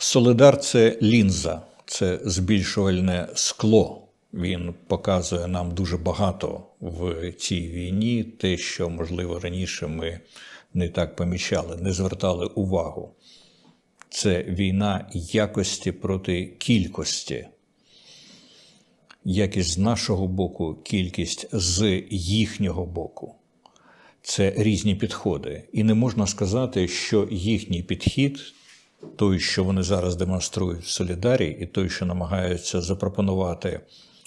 Солидар це лінза, це збільшувальне скло. Він показує нам дуже багато в цій війні, те, що, можливо, раніше ми не так помічали, не звертали увагу. Це війна якості проти кількості. Якість з нашого боку, кількість з їхнього боку. Це різні підходи. І не можна сказати, що їхній підхід, той, що вони зараз демонструють в Солідарі, і той, що намагаються запропонувати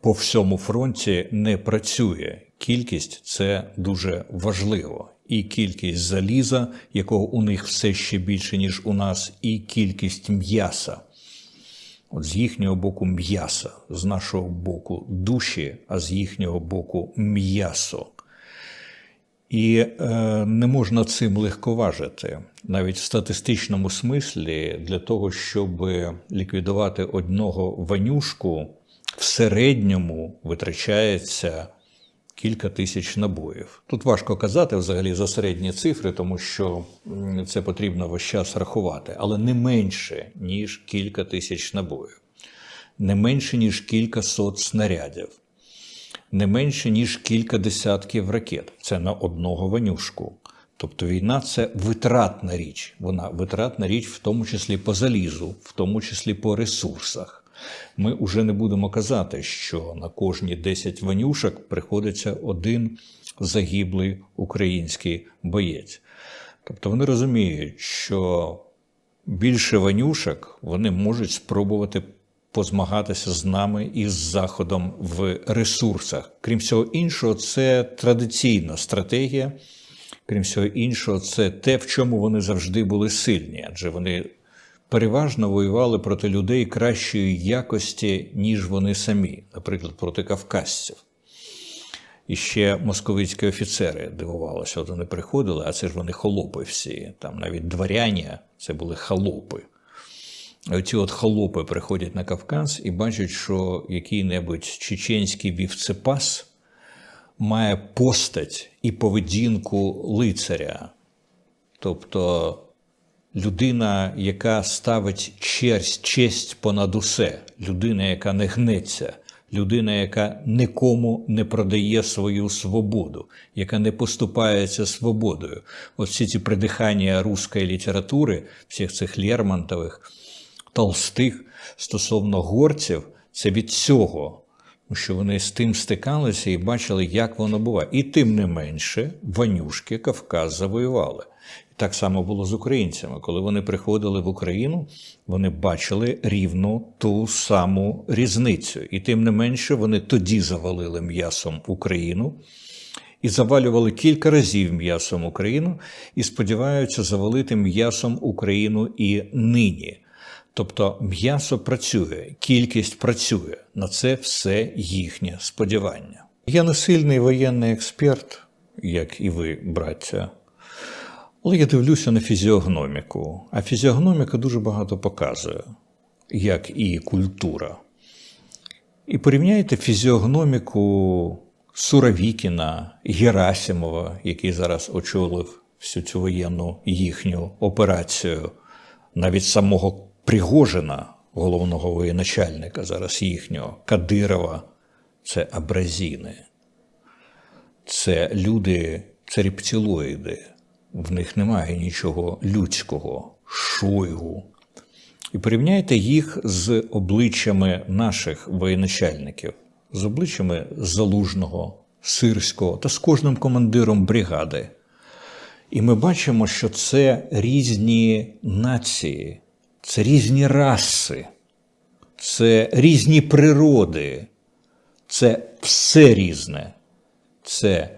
по всьому фронті, не працює. Кількість це дуже важливо. І кількість заліза, якого у них все ще більше, ніж у нас, і кількість м'яса. От з їхнього боку м'яса, з нашого боку душі, а з їхнього боку м'ясо. І е, не можна цим легковажити. Навіть в статистичному смислі, для того, щоб ліквідувати одного ванюшку, в середньому витрачається кілька тисяч набоїв. Тут важко казати взагалі за середні цифри, тому що це потрібно весь час рахувати, але не менше, ніж кілька тисяч набоїв, не менше, ніж кілька сот снарядів не менше, ніж кілька десятків ракет. Це на одного ванюшку. Тобто війна це витратна річ. Вона витратна річ, в тому числі по залізу, в тому числі по ресурсах. Ми вже не будемо казати, що на кожні 10 ванюшок приходиться один загиблий український боєць. Тобто вони розуміють, що більше ванюшок вони можуть спробувати позмагатися з нами і з Заходом в ресурсах. Крім всього іншого, це традиційна стратегія. Крім всього іншого, це те, в чому вони завжди були сильні, адже вони переважно воювали проти людей кращої якості, ніж вони самі, наприклад, проти кавказців. І ще московицькі офіцери дивувалися, от вони приходили, а це ж вони холопи всі. Там навіть дворяні це були холопи. Оці от холопи приходять на Кавказ і бачать, що який-небудь чеченський вівцепас має постать і поведінку лицаря. Тобто людина, яка ставить честь, честь понад усе, людина, яка не гнеться, людина, яка нікому не продає свою свободу, яка не поступається свободою. Ось всі ці придихання руської літератури, всіх цих Лермонтових, Толстих стосовно горців, це від цього. Що вони з тим стикалися і бачили, як воно буває. І тим не менше, ванюшки Кавказ завоювали. Так само було з українцями. Коли вони приходили в Україну, вони бачили рівно ту саму різницю. І тим не менше, вони тоді завалили м'ясом Україну. І завалювали кілька разів м'ясом Україну і сподіваються завалити м'ясом Україну і нині. Тобто м'ясо працює, кількість працює. На це все їхнє сподівання. Я не сильний воєнний експерт, як і ви, браття, але я дивлюся на фізіогноміку. А фізіогноміка дуже багато показує, як і культура. І порівняйте фізіогноміку Суровікіна, Герасимова, який зараз очолив всю цю воєнну їхню операцію, навіть самого Пригожина, головного воєначальника зараз їхнього, Кадирова це абразіни. Це люди, це рептилоїди. В них немає нічого людського, шойгу. І порівняйте їх з обличчями наших воєначальників, з обличчями Залужного, Сирського та з кожним командиром бригади. І ми бачимо, що це різні нації, це різні раси, це різні природи, це все різне, це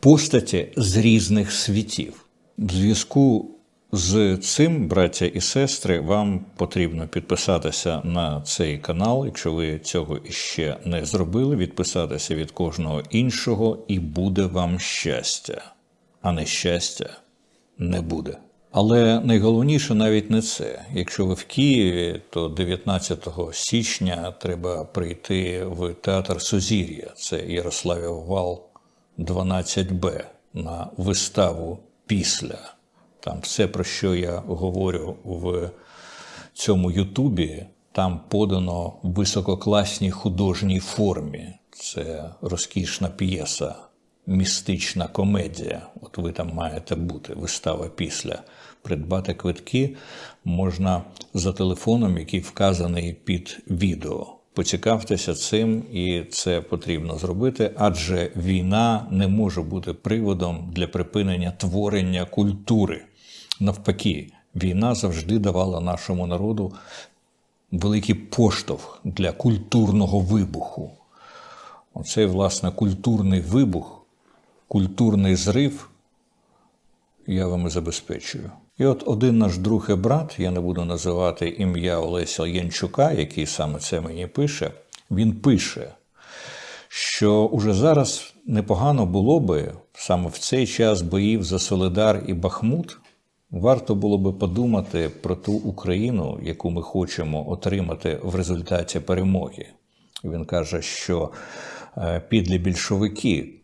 постаті з різних світів. В зв'язку з цим, браття і сестри, вам потрібно підписатися на цей канал, якщо ви цього іще не зробили, відписатися від кожного іншого, і буде вам щастя, а нещастя не буде. Але найголовніше навіть не це. Якщо ви в Києві, то 19 січня треба прийти в театр Сузір'я, це Ярославів Вал 12Б, на виставу після. Там все, про що я говорю в цьому Ютубі там подано в висококласній художній формі. Це розкішна п'єса, містична комедія. От ви там маєте бути. Вистава після. Придбати квитки можна за телефоном, який вказаний під відео. Поцікавтеся цим, і це потрібно зробити, адже війна не може бути приводом для припинення творення культури. Навпаки, війна завжди давала нашому народу великий поштовх для культурного вибуху. Оцей, власне, культурний вибух, культурний зрив я вам і забезпечую. І от один наш друг і брат, я не буду називати ім'я Олеся Янчука, який саме це мені пише, він пише, що уже зараз непогано було би саме в цей час боїв за Солидар і Бахмут. Варто було би подумати про ту Україну, яку ми хочемо отримати в результаті перемоги. Він каже, що е, підлі більшовики,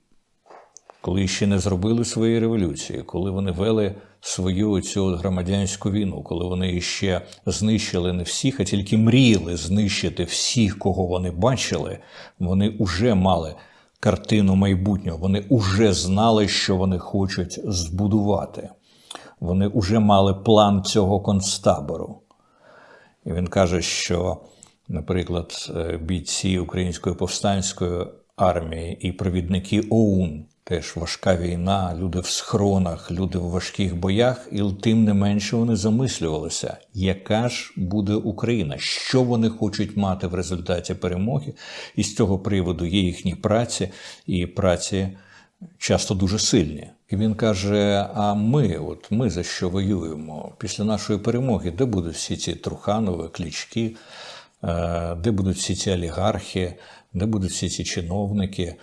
коли ще не зробили свої революції, коли вони вели свою цю громадянську війну, коли вони ще знищили не всіх, а тільки мріяли знищити всіх, кого вони бачили, вони вже мали картину майбутнього, вони вже знали, що вони хочуть збудувати. Вони вже мали план цього концтабору. І він каже, що, наприклад, е, бійці Української повстанської армії і провідники ОУН теж важка війна, люди в схронах, люди в важких боях, і тим не менше вони замислювалися, яка ж буде Україна, що вони хочуть мати в результаті перемоги. І з цього приводу є їхні праці і праці часто дуже сильні. І він каже: А ми, от ми за що воюємо? Після нашої перемоги, де будуть всі ці Труханови, клічки, е, де будуть всі ці олігархи, де будуть всі ці чиновники,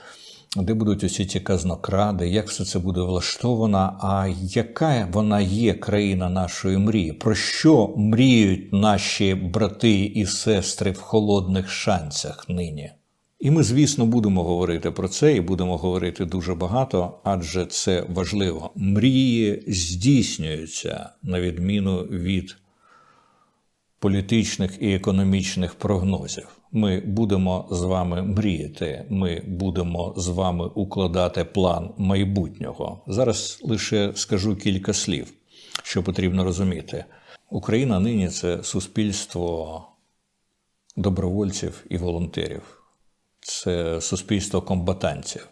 де будуть усі ці казнокради, як все це буде влаштовано? А яка вона є країна нашої мрії? Про що мріють наші брати і сестри в холодних шанцях нині? І ми, звісно, будемо говорити про це і будемо говорити дуже багато, адже це важливо. Мрії здійснюються на відміну від політичних і економічних прогнозів. Ми будемо з вами мріяти, ми будемо з вами укладати план майбутнього. Зараз лише скажу кілька слів, що потрібно розуміти. Україна нині це суспільство добровольців і волонтерів це суспільство комбатантів,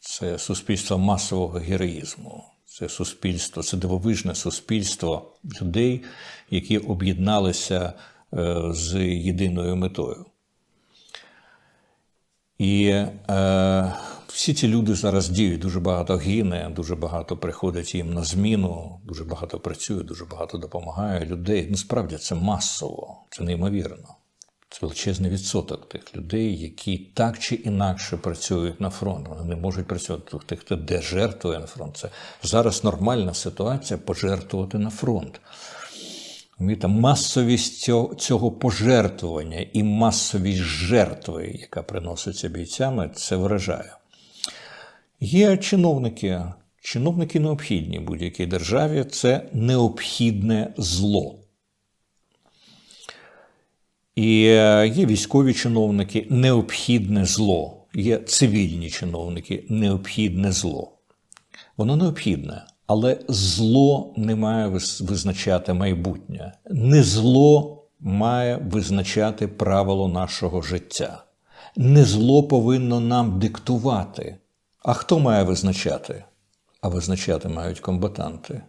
це суспільство масового героїзму, це суспільство, це дивовижне суспільство людей, які об'єдналися е, з єдиною метою. І е, всі ці люди зараз діють, дуже багато гине, дуже багато приходить їм на зміну, дуже багато працює, дуже багато допомагає людей. Насправді це масово, це неймовірно. Це величезний відсоток тих людей, які так чи інакше працюють на фронт. Вони не можуть працювати. Тих, хто де жертвує на фронт. Це зараз нормальна ситуація пожертвувати на фронт. Масовість цього, цього пожертвування і масовість жертви, яка приноситься бійцями, це вражає. Є чиновники. Чиновники необхідні будь-якій державі це необхідне зло. І е, є військові чиновники необхідне зло, є цивільні чиновники необхідне зло. Воно необхідне, але зло не має визначати майбутнє. Не зло має визначати правило нашого життя. Не зло повинно нам диктувати. А хто має визначати? А визначати мають комбатанти.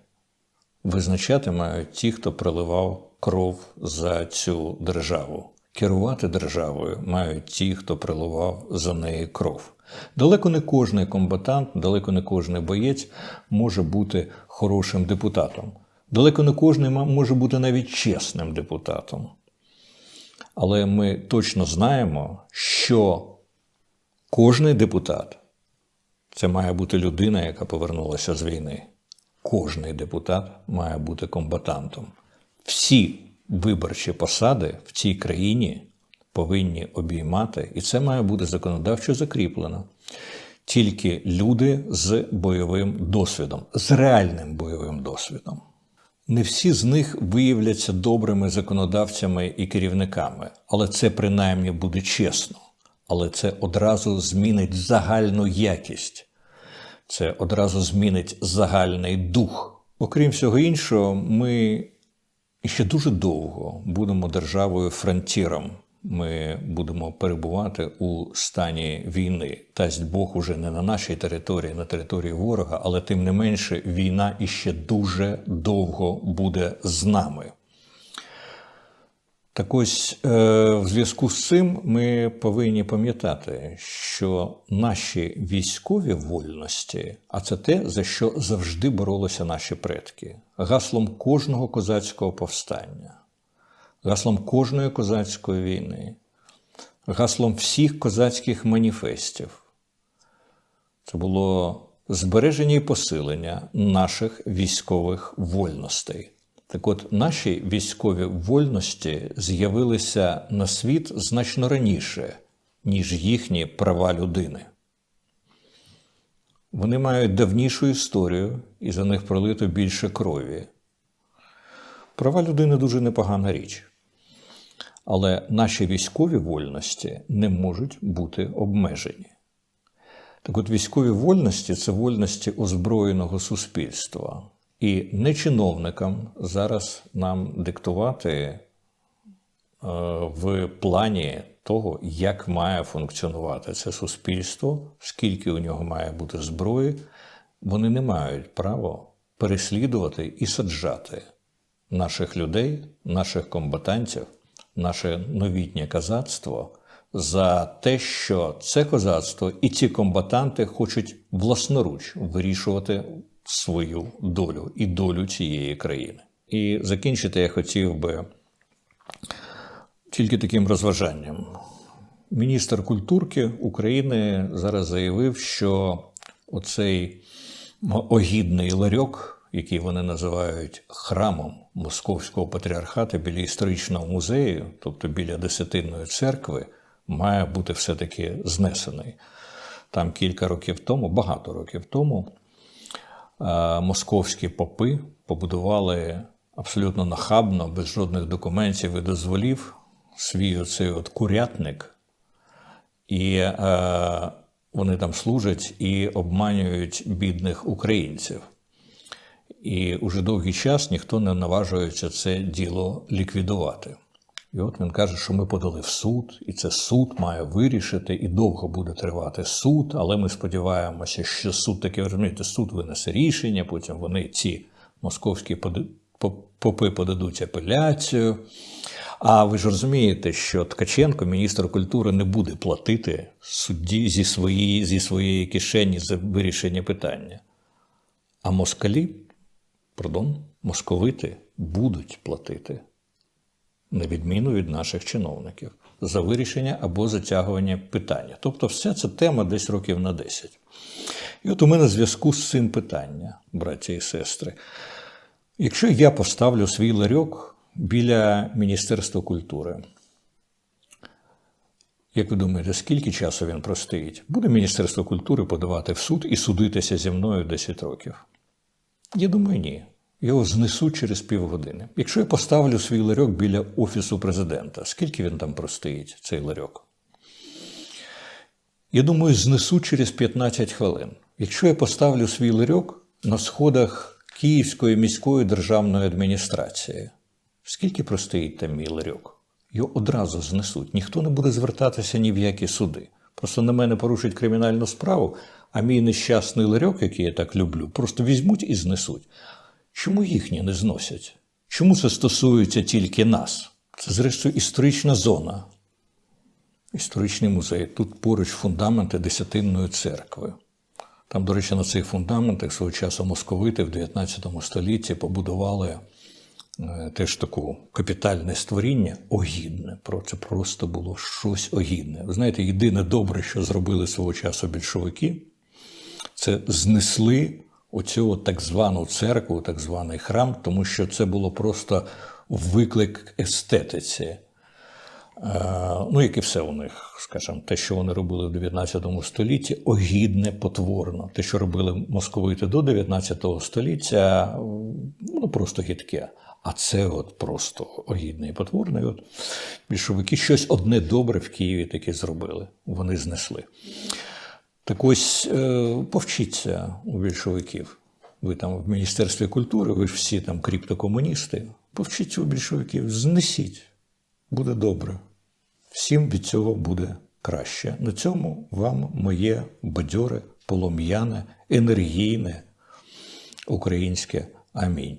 Визначати мають ті, хто проливав кров за цю державу. Керувати державою мають ті, хто приливав за неї кров. Далеко не кожний комбатант, далеко не кожний боєць може бути хорошим депутатом. Далеко не кожний може бути навіть чесним депутатом. Але ми точно знаємо, що кожний депутат це має бути людина, яка повернулася з війни. Кожний депутат має бути комбатантом всі виборчі посади в цій країні повинні обіймати, і це має бути законодавчо закріплено. Тільки люди з бойовим досвідом, з реальним бойовим досвідом. Не всі з них виявляться добрими законодавцями і керівниками, але це принаймні буде чесно. Але це одразу змінить загальну якість, це одразу змінить загальний дух. Окрім всього іншого, ми ще дуже довго будемо державою фронтіром. Ми будемо перебувати у стані війни. Тасть Бог уже не на нашій території, на території ворога, але тим не менше війна іще дуже довго буде з нами. Так ось е, в зв'язку з цим ми повинні пам'ятати, що наші військові вольності, а це те, за що завжди боролися наші предки, гаслом кожного козацького повстання, гаслом кожної козацької війни, гаслом всіх козацьких маніфестів. Це було збереження і посилення наших військових вольностей. Так от, наші військові вольності з'явилися на світ значно раніше, ніж їхні права людини. Вони мають давнішу історію і за них пролито більше крові. Права людини дуже непогана річ. Але наші військові вольності не можуть бути обмежені. Так от військові вольності це вольності озброєного суспільства. І не чиновникам зараз нам диктувати е, в плані того, як має функціонувати це суспільство, скільки у нього має бути зброї, вони не мають права переслідувати і саджати наших людей, наших комбатантів, наше новітнє козацтво за те, що це козацтво і ці комбатанти хочуть власноруч вирішувати свою долю і долю цієї країни. І закінчити я хотів би тільки таким розважанням. Міністр культурки України зараз заявив, що оцей огідний ларьок, який вони називають храмом Московського патріархату біля історичного музею, тобто біля Десятинної церкви, має бути все-таки знесений. Там кілька років тому, багато років тому, московські попи побудували абсолютно нахабно, без жодних документів і дозволів свій оцей от курятник, і е, вони там служать і обманюють бідних українців. І уже довгий час ніхто не наважується це діло ліквідувати. І от він каже, що ми подали в суд, і це суд має вирішити, і довго буде тривати суд. Але ми сподіваємося, що суд таки розумієте, суд винесе рішення. Потім вони ці московські попи подадуть апеляцію. А ви ж розумієте, що Ткаченко, міністр культури, не буде платити судді зі своєї, зі своєї кишені за вирішення питання. А москалі, пардон, московити будуть платити на відміну від наших чиновників, за вирішення або затягування питання. Тобто, все це тема десь років на 10. І от у мене зв'язку з цим питання, браті і сестри. Якщо я поставлю свій ларьок біля Міністерства культури, як ви думаєте, скільки часу він простоїть? Буде Міністерство культури подавати в суд і судитися зі мною 10 років? Я думаю, ні його знесуть через півгодини. Якщо я поставлю свій ларьок біля Офісу президента, скільки він там простоїть, цей ларьок? Я думаю, знесуть через 15 хвилин. Якщо я поставлю свій ларьок на сходах Київської міської державної адміністрації, скільки простоїть там мій ларьок? Його одразу знесуть. Ніхто не буде звертатися ні в які суди. Просто на мене порушать кримінальну справу, а мій нещасний ларьок, який я так люблю, просто візьмуть і знесуть. Чому їхні не зносять? Чому це стосується тільки нас? Це, зрештою, історична зона. Історичний музей. Тут поруч фундаменти Десятинної церкви. Там, до речі, на цих фундаментах свого часу московити в 19 столітті побудували е, теж таку капітальне створіння огідне. Це просто було щось огідне. Ви знаєте, єдине добре, що зробили свого часу більшовики, це знесли оцю так звану церкву, так званий храм, тому що це було просто виклик естетиці. Е, Ну, як і все у них, скажімо, те, що вони робили в 19 столітті, огідне, потворно. Те, що робили московити до 19 століття, ну просто гідке. А це от просто огідне і потворне. І От більшовики щось одне добре в Києві таки зробили. Вони знесли. Так ось е, повчіться у більшовиків. Ви там в Міністерстві культури, ви ж всі там криптокомуністи. Повчіться у більшовиків, знесіть, буде добре. Всім від цього буде краще. На цьому вам моє бадьоре, полум'яне, енергійне українське амінь.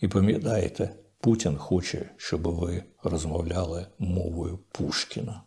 І пам'ятайте, Путін хоче, щоб ви розмовляли мовою Пушкіна.